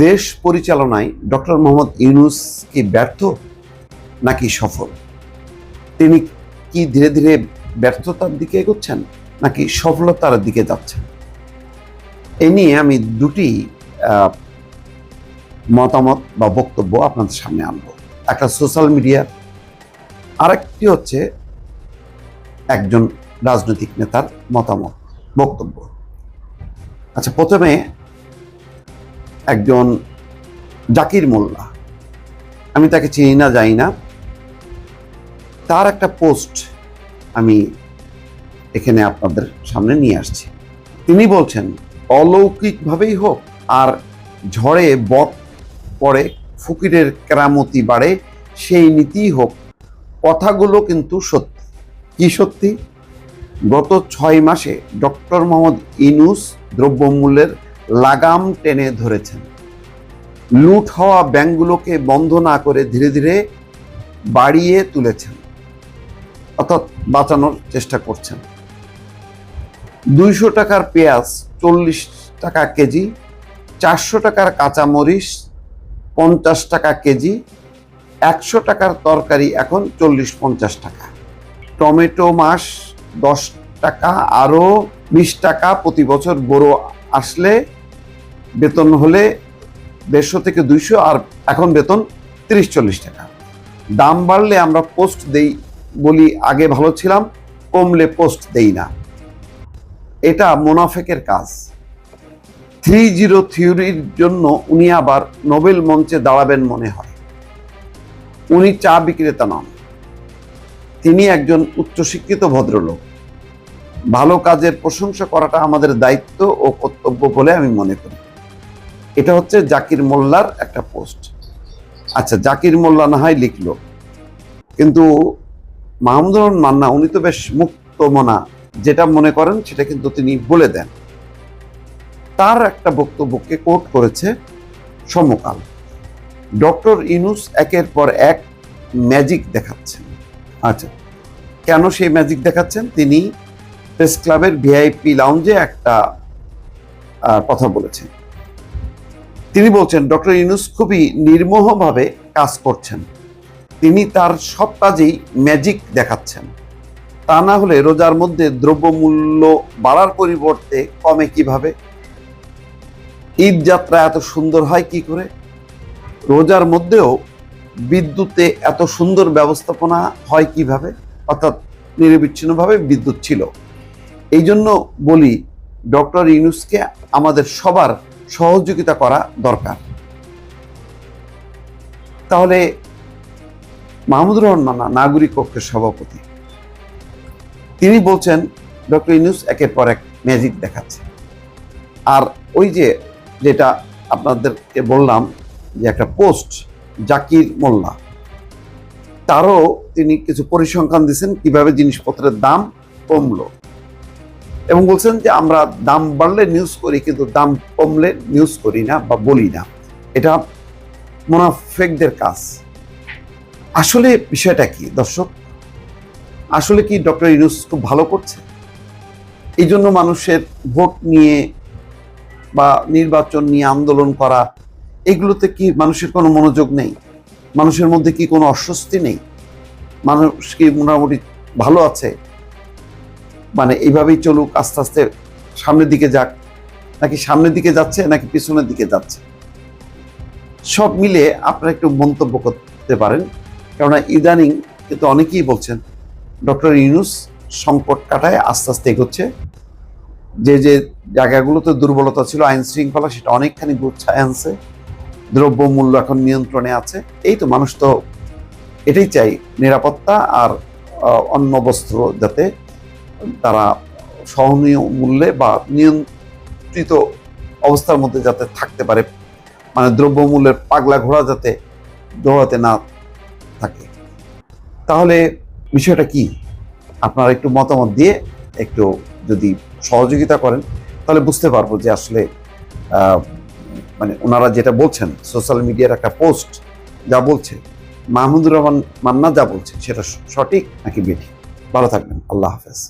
দেশ পরিচালনায় ডক্টর মোহাম্মদ ইউনুস কি ব্যর্থ নাকি সফল? তিনি কি ধীরে ধীরে ব্যর্থতার দিকে এগোচ্ছেন নাকি সফলতার দিকে যাচ্ছেন? এ নিয়ে আমি দুটি মতামত বা বক্তব্য আপনাদের সামনে আনব। একটা সোশ্যাল মিডিয়ার আরেকটি হচ্ছে একজন রাজনৈতিক নেতার মতামত, বক্তব্য। আচ্ছা প্রথমে একজন জাকির মোল্লা। আমি তাকে চিনি না যাই না। তার একটা পোস্ট আমি এখানে আপনাদের সামনে নিয়ে আসছি। তিনি বলছেন, অলৌকিকভাবেই হোক, আর ঝড়ে বক পড়ে, ফকিরের কেরামতি বাড়ে, সেই নীতিই হোক। কথাগুলো কিন্তু সত্যি। কি সত্যি? গত ছয় মাসে ডক্টর মোহাম্মদ ইনুস দ্রব্যমূল্যের লাগাম টেনে ধরেছেন। লুট হওয়া ব্যাংকগুলোকে বন্ধ না করে ধীরে ধীরে বাড়িয়ে তুলেছেন। অর্থাৎ বাঁচানোর চেষ্টা করছেন। দুইশো টাকার পেঁয়াজ, চল্লিশ টাকা কেজি, চারশো টাকার কাঁচামরিচ, পঞ্চাশ টাকা কেজি, একশো টাকার তরকারি এখন চল্লিশ পঞ্চাশ টাকা। টমেটো মাস দশ টাকা, আরও বিশ টাকা প্রতি বছর বড় আসলে বেতন হলে দেড়শো থেকে দুইশো, আর এখন বেতন তিরিশ চল্লিশ টাকা। দাম বাড়লে আমরা পোস্ট দেই বলি, আগে ভালো ছিলাম, কমলে পোস্ট দেই না। এটা মোনাফেকের কাজ। থ্রি জিরো থিওরির জন্য উনি আবার নোবেল মঞ্চে দাঁড়াবেন মনে হয়। উনি চা বিক্রেতা নন। তিনি একজন উচ্চশিক্ষিত ভদ্রলোক। ভালো কাজের প্রশংসা করাটা আমাদের দায়িত্ব ও কর্তব্য বলে আমি মনে করি। এটা হচ্ছে জাকির মোল্লার একটা পোস্ট। আচ্ছা জাকির মোল্লা না হয় লিখলো। কিন্তু মাহমুদুর মান্না, উনি তো বেশ মুক্ত মনা যেটা মনে করেন, সেটা কিন্তু তিনি বলে দেন। তার একটা বক্তব্যকে কোট করেছে সমকাল। ডক্টর ইনুস একের পর এক ম্যাজিক দেখাচ্ছেন। আচ্ছা কেন সেই ম্যাজিক দেখাচ্ছেন? তিনি প্রেস ক্লাবের ভিআইপি লাউঞ্জে একটা কথা বলেছেন। তিনি বলছেন, ডক্টর ইউনুস খুবই নির্মোহভাবে কাজ করছেন। তিনি তার সব কাজেই ম্যাজিক দেখাচ্ছেন। তা না হলে রোজার মধ্যে দ্রব্যমূল্য বাড়ার পরিবর্তে কমে কীভাবে? ঈদ যাত্রা এত সুন্দর হয় কি করে? রোজার মধ্যেও বিদ্যুতে এত সুন্দর ব্যবস্থাপনা হয় কীভাবে? অর্থাৎ নিরবিচ্ছিন্নভাবে বিদ্যুৎ ছিল। এই জন্য বলি, ডক্টর ইউনুসকে আমাদের সবার সহযোগিতা করা দরকার। তাহলে মাহমুদুর রহমান নাগরিক পক্ষের সভাপতি, তিনি বলছেন, ডক্টর ইউনুস একের পর এক ম্যাজিক দেখাচ্ছে। আর ওই যে, যেটা আপনাদেরকে বললাম, যে একটা পোস্ট, জাকির মোল্লা, তারও তিনি কিছু পরিসংখ্যান দিয়েছেন, কীভাবে জিনিসপত্রের দাম কমলো। এবং বলছেন যে আমরা দাম বাড়লে নিউজ করি, কিন্তু দাম কমলে নিউজ করি না বা বলি না। এটা মোনাফেকদের কাজ। আসলে বিষয়টা কি, দর্শক? আসলে কি ডক্টর ইউনুস খুব ভালো করছে? এই জন্য মানুষের ভোট নিয়ে বা নির্বাচন নিয়ে আন্দোলন করা, এগুলোতে কি মানুষের কোনো মনোযোগ নেই? মানুষের মধ্যে কি কোনো অস্বস্তি নেই? মানুষ কি মোটামুটি ভালো আছে? মানে এইভাবেই চলুক, আস্তে আস্তে সামনের দিকে যাক। নাকি সামনের দিকে যাচ্ছে, নাকি পিছনের দিকে যাচ্ছে? সব মিলে আপনারা একটু মন্তব্য করতে পারেন। কেননা ইদানিং কিন্তু অনেকেই বলছেন, ডক্টর ইউনুস সংকট কাটায় আস্তে আস্তে এগোচ্ছে। যে যে জায়গাগুলোতে দুর্বলতা ছিল, আইন শৃঙ্খলা, সেটা অনেকখানি গুচ্ছায় আনছে। দ্রব্য মূল্য এখন নিয়ন্ত্রণে আছে। এই তো মানুষ তো এটাই চাই নিরাপত্তা আর অন্ন বস্ত্র যাতে তারা সহনীয় মূল্যে বা নিয়ন্ত্রিত অবস্থার মধ্যে যাতে থাকতে পারে মানে দ্রব্যমূল্যের পাগলা ঘোড়া যাতে দৌড়াতে না থাকে। তাহলে বিষয়টা কি? আপনারা একটু মতামত দিয়ে একটু যদি সহযোগিতা করেন, তাহলে বুঝতে পারব যে আসলে মানে ওনারা যেটা বলছেন, সোশ্যাল মিডিয়ার একটা পোস্ট যা বলছে, মাহমুদুর রহমান মান্না যা বলছে সেটা সঠিক নাকি বেঠিক? ভালো থাকবেন, আল্লাহ হাফেজ।